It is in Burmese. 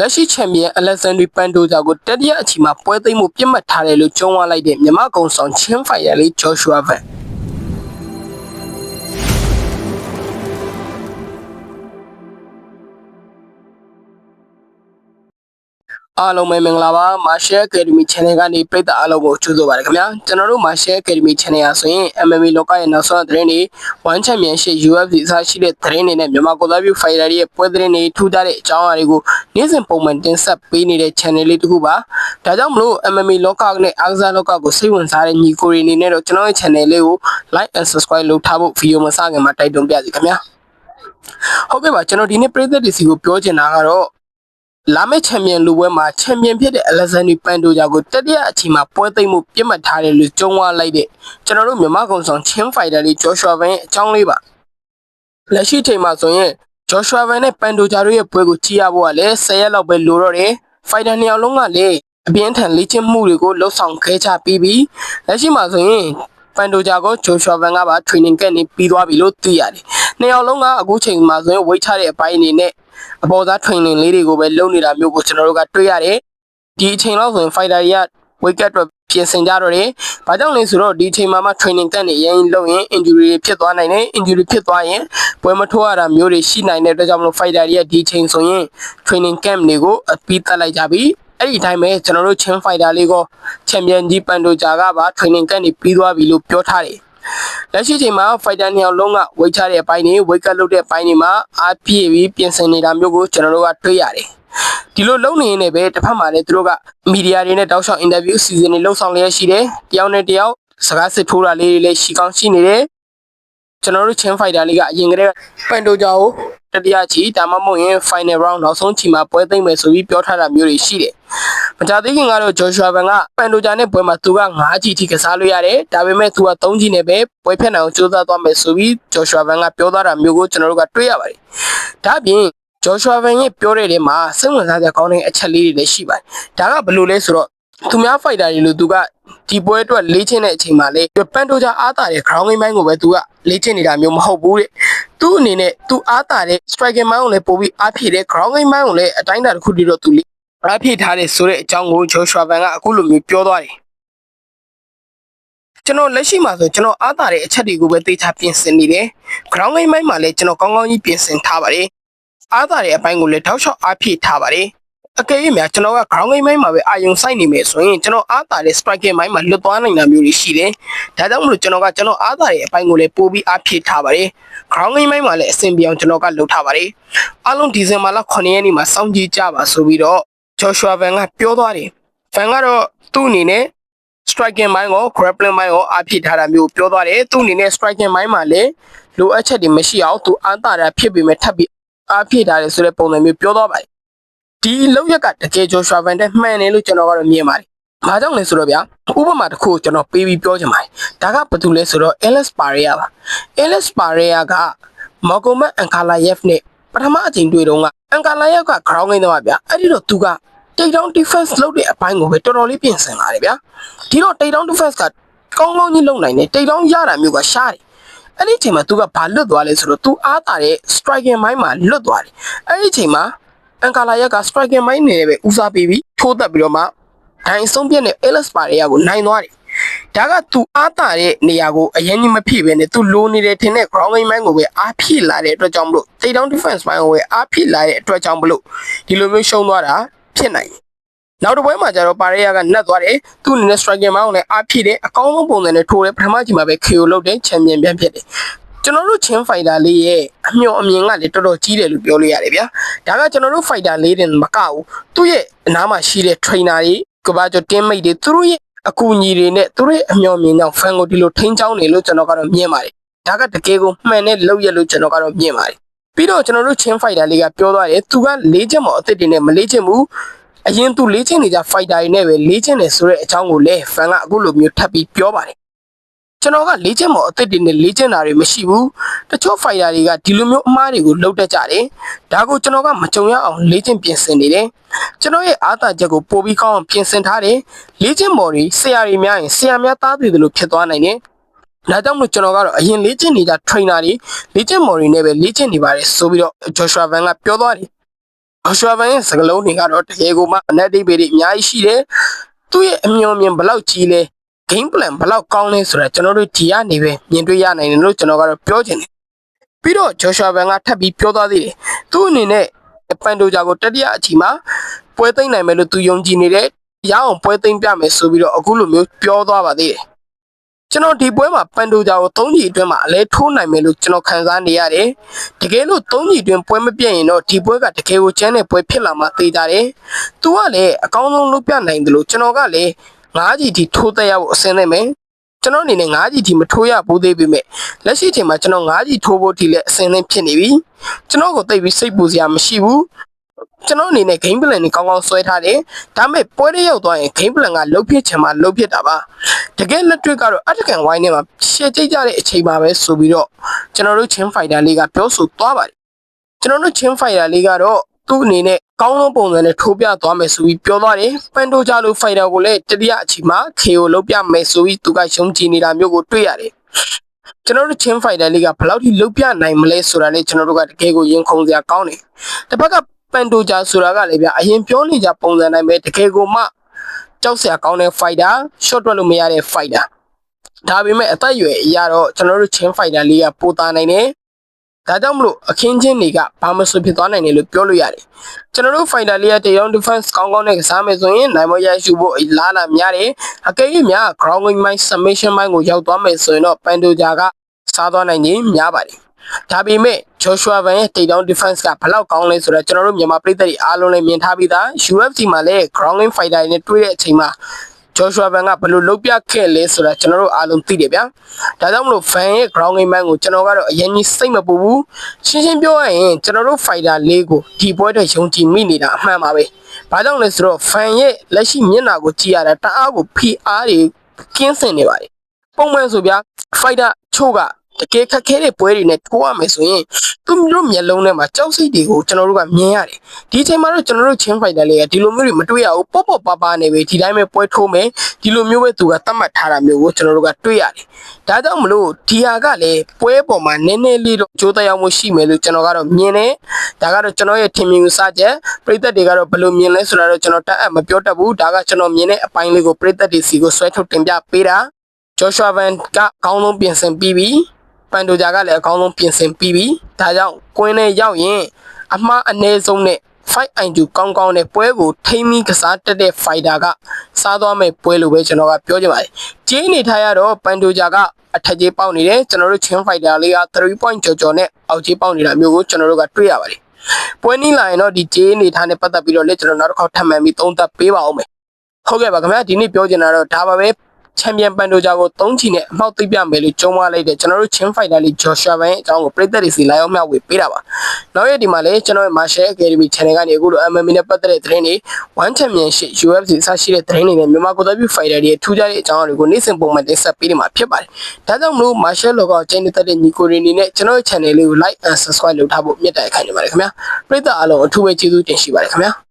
လက်ရှိချန်ပီယံအလက်ဇန်ဒရီပန်တိုဂျာကိုတတိယအချီမှာပွဲသိမ်းမှုပြစ်မှတ်ထားတယ်လို့ကြုံဝလိုက်တဲ့မြမကုံဆောင်ချင်းဖိုင်ယာလေးဂျော်ရှွာဗန် အားလုံးပဲမင်္ဂလာပါ Martial Academy Channel ကနေပရိသတ်အားလုံးကိုကြိုဆိုပါရခင်ဗျာကျွန်တော်တို့ Martial Academy Channel ဟာဆိုရင် MMA လောကရဲ့နောက်ဆုံးသတင်းတွေ One Championship UFC အစရှိတဲ့သတင်းတွေနဲ့မြန်မာကိုယ်စားပြု fighter တွေရဲ့ပွဲသတင်းတွေထူးခြားတဲ့အကြောင်းအရာတွေကိုနေ့စဉ်ပုံမှန်တင်ဆက်ပေးနေတဲ့ channel လေးတစ်ခုပါဒါကြောင့်မလို့ MMA လောကနဲ့အားကစားလောကကိုစိတ်ဝင်စားတဲ့ညီကိုတွေအနေနဲ့တော့ကျွန်တော်ရဲ့ channel လေးကို like and subscribe လုပ်ထားဖို့ဗီဒီယိုမစခင်မှာတိုက်တွန်းပြစီခင်ဗျာဟုတ်ကဲ့ပါကျွန်တော်ဒီနေ့ပရိသတ်တွေစီကိုပြောချင်တာကတော့ လာမယ့်ချန်ပီယံလူပွဲမှာချန်ပီယံဖြစ်တဲ့အလက်ဇန်ဒီပန်တိုဂျာကိုတတိယအချိန်မှာပွဲသိမ်းမှုပြစ်မှတ်ထားတယ်လို့ကြုံဝလိုက်တဲ့ကျွန်တော်တို့မြန်မာကောင်ဆောင်ချင်းဖိုင်တာလေးဂျော်ရှွာဗန်ရဲ့အကြောင်းလေးပါလက်ရှိချိန်မှာဆိုရင်ဂျော်ရှွာဗန်နဲ့ပန်တိုဂျာတို့ရဲ့ပွဲကိုကြည့်ရဖို့ကလည်း10ရက်လောက်ပဲလိုတော့တယ်ဖိုင်တာနှစ်ယောက်လုံးကလည်းအပြင်းထန်လေ့ကျင့်မှုတွေကိုလှုပ်ဆောင်ခဲ့ကြပြီးပြီလက်ရှိမှာဆိုရင်ပန်တိုဂျာကိုဂျိုရှွာဗန်ကပါ training ကနေပြီးသွားပြီလို့သိရတယ်။နှစ်ယောက်လုံးကအခုချိန်မှာဆိုရင်ဝိတ်ချတဲ့အပိုင်းအနေနဲ့ အပေါ်သား training လေးတွေကိုပဲလုပ်နေတာမျိုးကိုကျွန်တော်တို့ကတွေ့ရတယ်။ဒီအချိန်လောက်ဆိုရင် fighter တွေက wake up အတွက်ပြင်ဆင်ကြတော့တယ်။ဘာကြောင့်လဲဆိုတော့ဒီအချိန်မှာမှ training တက်နေရင်လုပ်ရင် injury တွေဖြစ်သွားနိုင်တယ်။ injury ဖြစ်သွားရင်ပွဲမထိုးရတာမျိုးတွေရှိနိုင်တဲ့အတွက်ကြောင့်မလို့ fighter တွေကဒီအချိန်ဆိုရင် training camp တွေကိုအပြီးတက်လိုက်ကြပြီ။အဲ့ဒီအတိုင်းပဲကျွန်တော်တို့ချင်း fighter လေးကိုချန်ပီယံကြီးပန်တိုဂျာကပါ training camp တွေပြီးသွားပြီလို့ပြောထားတယ်။ လက်ရှိချိန်မှာ fighter နှစ်ယောက်လုံးကဝိတ်ချတဲ့အပိုင်းတွေဝိတ်ကတ်လုပ်တဲ့အပိုင်းတွေမှာအားပြည့်ပြီးပြင်ဆင်နေတာမျိုးကိုကျွန်တော်တို့ကတွေ့ရတယ်။ဒီလိုလုံနေနေပဲတစ်ဖက်မှာလည်းသူတို့ကမီဒီယာတွေနဲ့တောက်လျှောက် interview season တွေလှုပ်ဆောင်လျက်ရှိတယ်။တယောက်နဲ့တယောက်စကားစစ်ထိုးတာလေးတွေလည်းရှိကောင်းရှိနေတယ်။ကျွန်တော်တို့ချင်းဖိုက်တာလေးကအရင်ကတည်းကပန်တိုဂျာကိုတတိယချီဒါမှမဟုတ်ရင် final round နောက်ဆုံးချီမှာပွဲသိမ်းမယ်ဆိုပြီးပြောထားတာမျိုးတွေရှိတယ်။ မကြသေးခင်ကတော့ဂျော်ရှွာဗန်ကပန်တိုဂျာနဲ့ပွဲမှာသူက9ချီထိကစားလို့ရတယ်။ဒါပေမဲ့သူက3ချီနဲ့ပဲပွဲဖြတ်နိုင်အောင်ကြိုးစားသွားမယ်ဆိုပြီးဂျော်ရှွာဗန်ကပြောသွားတာမျိုးကိုကျွန်တော်တို့ကတွေ့ရပါတယ်။ဒါ့အပြင်ဂျော်ရှွာဗန်ရဲ့ပြောတဲ့ထဲမှာစိတ်ဝင်စားစရာကောင်းတဲ့အချက်လေးတွေလည်းရှိပါတယ်။ဒါကဘယ်လိုလဲဆိုတော့သူများဖိုက်တာတွေလို့သူကဒီပွဲအတွက်လေ့ကျင့်တဲ့အချိန်မှာလေပန်တိုဂျာအားတာတဲ့ ground game ကိုပဲသူကလေ့ကျင့်နေတာမျိုးမဟုတ်ဘူးတဲ့သူ့အနေနဲ့သူအားတာတဲ့ striking mind ကိုလည်းပို့ပြီးအားဖြည့်တဲ့ ground game ကိုလည်းအတိုင်းအတာတစ်ခုတည်းတော့သူ လေအားဖြည့်ထားတဲ့ဆိုတဲ့အကြောင်းကိုဂျိုရှွာဗန်ကအခုလိုမျိုးပြောသွားတယ်ကျွန်တော်လက်ရှိမှာဆိုကျွန်တော်အားတာတဲ့အချက်တွေကိုပဲသိချပြင်ဆင်နေတယ် ground game မှာလည်းကျွန်တော်ကောင်းကောင်းကြီးပြင်ဆင်ထားပါတယ်အားတာတဲ့အပိုင်းကိုလည်းတောက်လျှောက်အားဖြည့်ထားပါတယ်အကယ်၍များကျွန်တော်က ground game မှာပဲအာယုံစိုက်နေမယ်ဆိုရင်ကျွန်တော်အားတာတဲ့ striking မိုင်းမှာလွတ်သွားနိုင်တာမျိုးတွေရှိတယ်။ဒါကြောင့်မလို့ကျွန်တော်ကကျွန်တော်အားတာတဲ့အပိုင်းကိုလည်းပို့ပြီးအားဖြည့်ထားပါတယ်။ ground game မိုင်းမှာလည်းအဆင်ပြေအောင်ကျွန်တော်ကလုပ်ထားပါတယ်။အားလုံးဒီဇင်ဘာလ9ရက်နေ့မှာစောင့်ကြည့်ကြပါဆိုပြီးတော့ Joshua Van ကပြောသွားတယ်။ Van ကတော့သူ့အနေနဲ့ striking မိုင်းကို grappling မိုင်းကိုအားဖြည့်ထားတာမျိုးပြောသွားတယ်။သူ့အနေနဲ့ striking မိုင်းမှာလည်းလိုအပ်ချက်တွေမရှိအောင်သူအားတာတာဖြစ်ပေမဲ့ထပ်ပြီးအားဖြည့်ထားတယ်ဆိုတဲ့ပုံစံမျိုးပြောသွားပါတယ်ဒီလောက်ရက်ကတကယ်ဂျိုရှွာဗန်တဲ့မှန်တယ်လို့ကျွန်တော်ကတော့မြင်ပါတယ်။ဘာကြောင့်လဲဆိုတော့ဗျာဥပမာတစ်ခုကျွန်တော်ပေးပြီးပြောချင်ပါတယ်။ဒါကဘာတူလဲဆိုတော့ Alex Pereira ပါ။ Alex Pereira ကမော်ကိုမတ်အန်ကာလာယက်နဲ့ပထမအချိန်တွေ့တော့ကအန်ကာလာယက်က ground game တော့ဗျာ။အဲ့ဒီတော့သူက take down defense လုပ်တဲ့အပိုင်းကိုပဲတော်တော်လေးပြင်ဆင်လာတယ်ဗျာ။ဒီတော့ take down defense ကကောင်းကောင်းကြီးလုပ်နိုင်တယ်။ take down ရတာမျိုးကရှားတယ်။အဲ့ဒီအချိန်မှာသူကဘာလွတ်သွားလဲဆိုတော့ तू အားတာတဲ့ striking mind မှာလွတ်သွားတယ်။အဲ့ဒီအချိန်မှာအန်ကာလာရက်က striking mind နေနဲ့ပဲဦးစားပေးပြီးထိုးတက်ပြီးတော့မှဒိုင်ဆုံးပြက်နဲ့ Ellis ပါရရကိုနိုင်သွားတယ်။ဒါကသူအားတာတဲ့နေရာကိုအရင်ကြီးမဖြစ်ပဲနဲ့သူလိုနေတယ်ထင်တဲ့ ground game ကိုပဲအားဖြည့်လာတဲ့အတွက်ကြောင့်မလို့ take down defense ပိုင်းကိုပဲအားဖြည့်လာတဲ့အတွက်ကြောင့်မလို့ဒီလိုမျိုးရှုံးသွားတာ ဖြစ်နိုင်တယ်။နောက်တစ်ပွဲမှာကျတော့ပါရေယာကနှက်သွားတယ်သူ့အနေနဲ့ striking မောင်းနဲ့အားဖြည့်တယ်အကောင်းဆုံးပုံစံနဲ့ထိုးတယ်ပထမချိန်မှာပဲ KO လုပ်တဲ့ချန်ပီယံပြန်ဖြစ်တယ်ကျွန်တော်တို့ချင်းဖိုင်တာလေးရဲ့အမျှော်အမြင်ကလည်းတော်တော်ကြီးတယ်လို့ပြောလို့ရတယ်ဗျာဒါကကျွန်တော်တို့ဖိုင်တာလေးတင်မကဘူးသူ့ရဲ့အနားမှာရှိတဲ့ trainer တွေကဘာကျော် team mate တွေသူတို့ရဲ့အကူအညီတွေနဲ့သူတို့ရဲ့အမျှော်အမြင်ကြောင့် fan ကိုဒီလိုထိန်းချောင်းနေလို့ကျွန်တော်ကတော့မြင်ပါတယ်ဒါကတကယ်ကိုမှန်တဲ့လောက်ရလို့ကျွန်တော်ကတော့မြင်ပါတယ် ပြီးတော့ကျွန်တော်တို့ချင်းဖိုင်တာလေးကပြောသွားတယ်သူကလေးချက်မော်အစ်စ်တွေနဲ့မလေးချက်ဘူးအရင်သူလေးချင်းနေကြဖိုက်တာတွေနဲ့ပဲလေးချင်းနေဆိုတဲ့အကြောင်းကိုလည်း fan ကအခုလိုမျိုးထပ်ပြီးပြောပါတယ်ကျွန်တော်ကလေ့ကျင့်မော်အသစ်တွေနဲ့လေ့ကျင့်တာတွေမရှိဘူးတချို့ fighter တွေကဒီလိုမျိုးအမားတွေကိုလုပ်တတ်ကြတယ်ဒါကိုကျွန်တော်ကမကြုံရအောင်လေ့ကျင့်ပြင်ဆင်နေတယ်ကျွန်တော်ရဲ့အားသာချက်ကိုပိုပြီးကောင်းအောင်ပြင်ဆင်ထားတယ်လေ့ကျင့်မော်တွေဆရာတွေများရင်ဆရာများသားတွေလိုဖြစ်သွားနိုင်တယ် ဒါကြောင့်မို့ကျွန်တော်ကတော့အရင်လေ့ကျင့်နေကြ trainer တွေလေ့ကျင့်မော်တွေနဲ့ပဲလေ့ကျင့်နေပါတယ်ဆိုပြီးတော့ Joshua Van ကပြောသွားတယ်အော်ရှွာဘန်ရဲ့စကလုံးတွေကတော့တကယ်ကိုမှအနက်အဓိပ္ပာယ်တွေအများကြီးရှိတယ်သူ့ရဲ့အမျှော်မြင်ဘယ်လောက်ကြီးလဲ game plan ဘယ်လောက်ကောင်းလဲဆိုတာကျွန်တော်တို့ဒီကနေပဲမြင်တွေ့ရနိုင်တယ်လို့ကျွန်တော်ကတော့ပြောချင်တယ်ပြီးတော့ဂျော်ရှွာဘန်ကထပ်ပြီးပြောသွားသေးတယ်သူ့အနေနဲ့ပန်တိုဂျာကိုတတိယအချိန်မှာပွဲသိမ်းနိုင်မယ်လို့သူယုံကြည်နေတယ်ရအောင်ပွဲသိမ်းပြမယ်ဆိုပြီးတော့အခုလိုမျိုးပြောသွားပါသေးတယ် ကျွန်တော်ဒီပွဲမှာပန်တိုဂျာကို၃ကြီးအတွင်းမှာအလဲထိုးနိုင်မယ်လို့ကျွန်တော်ခန်းစားနေရတယ်။တကယ်လို့၃ကြီးအတွင်းပွဲမပြတ်ရင်တော့ဒီပွဲကတကယ်ကိုကျန်းတဲ့ပွဲဖြစ်လာမှသိကြတယ်။ तू ကလည်းအကောင်းဆုံးလုပ်ပြနိုင်တယ်လို့ကျွန်တော်ကလည်း၅ကြီးထိထိုးသက်ရဖို့အစင်းနေမယ်။ကျွန်တော်အနေနဲ့၅ကြီးထိမထိုးရဘူးသေးပေမဲ့လက်ရှိအချိန်မှာကျွန်တော်၅ကြီးထိုးဖို့ထိလည်းအစင်းသင်းဖြစ်နေပြီ။ကျွန်တော်ကိုသိပြီးစိတ်ပူစရာမရှိဘူး။ ကျွန်တော်အနေနဲ့ game plan ကိုကောင်းကောင်းဆွဲထားတယ်။ဒါပေမဲ့ပွဲတွေရောက်သွားရင် game plan ကလုတ်ဖြစ်ချင်မှလုတ်ဖြစ်တာပါ။တကယ်လက်တွေ့ကတော့အတကန်ဝိုင်းထဲမှာရှယ်ကျိတ်ကြတဲ့အချိန်ပါပဲဆိုပြီးတော့ကျွန်တော်တို့ချင်းဖိုင်တာလေးကပြောဆိုသွားပါတယ်။ကျွန်တော်တို့ချင်းဖိုင်တာလေးကတော့သူ့အနေနဲ့ကောင်းလုံးပုံစံနဲ့ထိုးပြသွားမယ်ဆိုပြီးပြောသွားတယ်။ပန်တိုဂျာလိုဖိုင်တာကိုလည်းတတိယအချိန်မှာ KO လုတ်ပြမယ်ဆိုပြီးသူကရှုံးကြည့်နေတာမျိုးကိုတွေ့ရတယ်။ကျွန်တော်တို့ချင်းဖိုင်တာလေးကဘယ်လောက်ထိလုတ်ပြနိုင်မလဲဆိုတာနဲ့ကျွန်တော်တို့ကတကယ်ကိုရင်ခုန်စရာကောင်းတယ်။တစ်ဖက်က ပန်တိုဂျာဆိုတာကလည်းဗျအရင်ပြောနေကြပုံစံတိုင်းပဲတကယ်ကိုမှကြောက်စရာကောင်းတဲ့ fighter short တွက်လို့မရတဲ့ fighter ဒါပေမဲ့အသက်အရွယ်အရတော့ကျွန်တော်တို့ချင်း fighter လေးကပိုသားနိုင်တယ်ဒါကြောင့်မလို့အခင်းချင်းတွေကဘာမဆိုဖြစ်သွားနိုင်တယ်လို့ပြောလို့ရတယ်ကျွန်တော်တို့ fighter လေးရဲ့တေယောင် defense ကောင်းကောင်းနဲ့ကစားမယ်ဆိုရင်နိုင်မရရှိဖို့အလားလာများတယ်အကယ်၍များ ground game မိုင်း submission မိုင်းကိုရောက်သွားမယ်ဆိုရင်တော့ပန်တိုဂျာကစားသွားနိုင်ခြင်းများပါတယ် ဒါပေမဲ့ Joshua Van ရဲ့ takedown defense ကဘလောက်ကောင်းလဲဆိုတော့ကျွန်တော်တို့မြန်မာပြည်သက်တွေအားလုံးလည်းမြင်ထားပြီးသား UFC မှာလည်း ground game fighter တွေနဲ့တွေ့တဲ့အချိန်မှာ Joshua Van ကဘယ်လိုလုပ်ပြခဲ့လဲဆိုတာကျွန်တော်တို့အားလုံးသိတယ်ဗျာဒါကြောင့်မလို့ Van ရဲ့ ground game man ကိုကျွန်တော်ကတော့အရင်ကြီးစိတ်မပူဘူးရှင်းရှင်းပြောရရင်ကျွန်တော်တို့ fighter လေးကိုဒီပွဲတွေယုံကြည်မိနေတာအမှန်ပါပဲဘာကြောင့်လဲဆိုတော့ Van ရဲ့လက်ရှိမျက်နှာကိုကြည့်ရတာတအားကို PR တွေကင်းစင်နေပါတယ်ပုံမှန်ဆိုဗျာ fighter ချို့က တကယ်ခက်ခဲတဲ့ပွဲတွေနဲ့ထိုးရမယ်ဆိုရင်သူတို့မျက်လုံးထဲမှာကြောက်စိတ်တွေကိုကျွန်တော်တို့ကမြင်ရတယ်ဒီအချိန်မှာတော့ကျွန်တော်တို့ချင်းဖိုက်တာလေးကဒီလိုမျိုးတွေမတွေ့ရဘူးပေါ့ပေါ့ပါပါနေပဲဒီတိုင်းပဲပွဲထိုးမယ်ဒီလိုမျိုးပဲသူကသတ်မှတ်ထားတာမျိုးကိုကျွန်တော်တို့ကတွေ့ရတယ်ဒါကြောင့်မလို့ဒီဟာကလည်းပွဲပေါ်မှာနည်းနည်းလေးတော့ကြိုးတရားမှုရှိမယ်လို့ကျွန်တော်ကတော့မြင်တယ်ဒါကတော့ကျွန်တော်ရဲ့ထင်မြင်ယူဆချက်ပြည်သက်တွေကတော့ဘယ်လိုမြင်လဲဆိုတာတော့ကျွန်တော်တက်အပ်မပြောတတ်ဘူးဒါကကျွန်တော်မြင်တဲ့အပိုင်းလေးကိုပြည်သက်တွေစီကိုဆွဲထုတ်တင်ပြပေးတာဂျော့ရှွာဗန်ကအကောင်းဆုံးပြင်ဆင်ပြီးပြီ ပန်တိုဂျာကလည်းအကောင်းဆုံးပြင်ဆင်ပြီးပြီဒါကြောင့်ကွင်းထဲရောက်ရင်အမှားအနည်းဆုံးနဲ့ fight IQ ကောင်းကောင်းနဲ့ပွဲကိုထိမ့်ပြီးကစားတက်တဲ့ fighter ကစားသွားမဲ့ပွဲလို့ပဲကျွန်တော်ကပြောချင်ပါတယ်။ဂျင်းနေထားရတော့ပန်တိုဂျာကအထက်ကြီးပေါက်နေတယ်ကျွန်တော်တို့ချင်း fighter လေးက3 point ကျော်ကျော်နဲ့အောက်ကြီးပေါက်နေတာမျိုးကိုကျွန်တော်တို့ကတွေ့ရပါတယ်။ပွဲနီးလာရင်တော့ဒီဂျင်းနေထားနဲ့ပတ်သက်ပြီးတော့လည်းကျွန်တော်နောက်တစ်ခေါက်ထပ်မံပြီးသုံးသပ်ပေးပါအောင်မယ်။ဟုတ်ကဲ့ပါခင်ဗျာဒီနေ့ပြောချင်တာတော့ဒါပါပဲ ချန်ပီယံပန်တိုဂျာကို၃ချီနဲ့အမှောက်သိပ်ပြမယ်လို့ကြုံသွားလိုက်တဲ့ကျွန်တော်တို့ချင်းဖိုက်တာလေးဂျော်ရှာဗန်ရဲ့အကြောင်းကိုပြည်သက်တွေစီလာရောက်မျှဝေပေးတာပါ။နောက်ရက်ဒီမှာလည်းကျွန်တော်ရဲ့ Marshall Academy Channel ကနေအခုလို MMA နဲ့ပတ်သက်တဲ့သတင်းတွေ One Championship UFC အစရှိတဲ့သတင်းတွေနဲ့မြန်မာကိုယ်တိုင်ပြု fighter တွေထူးခြားတဲ့အကြောင်းတွေကိုနေ့စဉ်ပုံမှန်တင်ဆက်ပေးနေမှာဖြစ်ပါတယ်။ဒါကြောင့်မလို့ Marshall လောကအကျဉ်းသက်တဲ့ညီကိုတွေအနေနဲ့ကျွန်တော်ရဲ့ channel လေးကို like and subscribe လုပ်ထားဖို့မြတ်တိုင်ခိုင်းနေပါတယ်ခင်ဗျာ။ပြည်သက်အားလုံးအထူးပဲကျေးဇူးတင်ရှိပါတယ်ခင်ဗျာ။